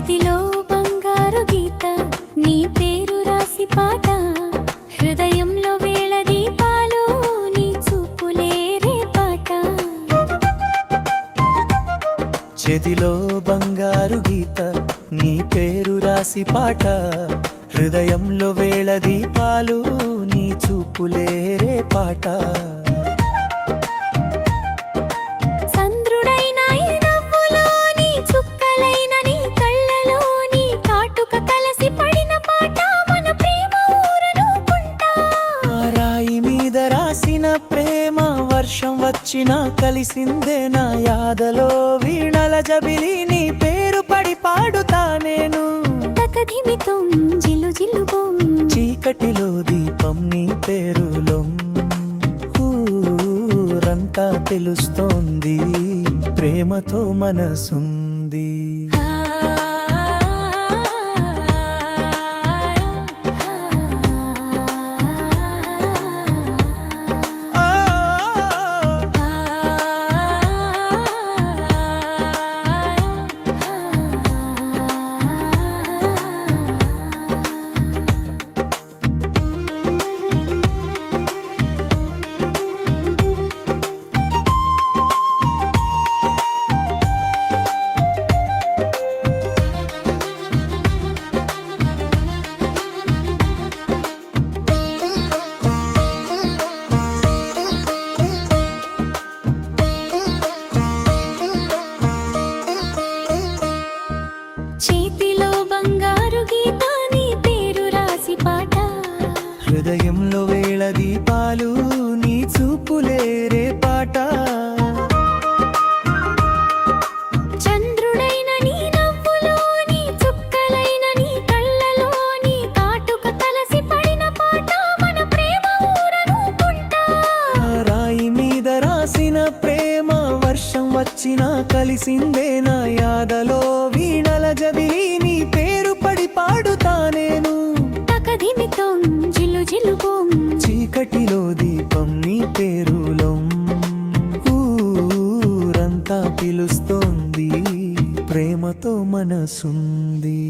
చేతిలో బంగారు గీత నీ పేరు రాసి పాట. హృదయంలో వేళ దీపాలు నీ చూపులేరే పాట. చేతిలో బంగారు గీత నీ పేరు రాసి పాట. హృదయంలో వేళ దీపాలు నీ చూపులేరే పాట. ప్రేమ వర్షం వచ్చినా కలిసిందే నా యాదలో వీణల జబిలి నీ పేరు పడి పాడుతా నేను చీకటిలో దీపం నీ పేరులో ఊరంతా తెలుస్తోంది ప్రేమతో మనసుంది హృదయంలో వేళ దీపాలు నీ చూపులేరే పాట. చంద్రుడైన నీ నవ్వులోని చుక్కలైన నీ కళ్ళలోని కాటుక కలసి పడిన పాట ప్రేమ వర్షం వచ్చినా కలిసిందే నా యాదలో వీణల జబిలి నీ మనసుంది.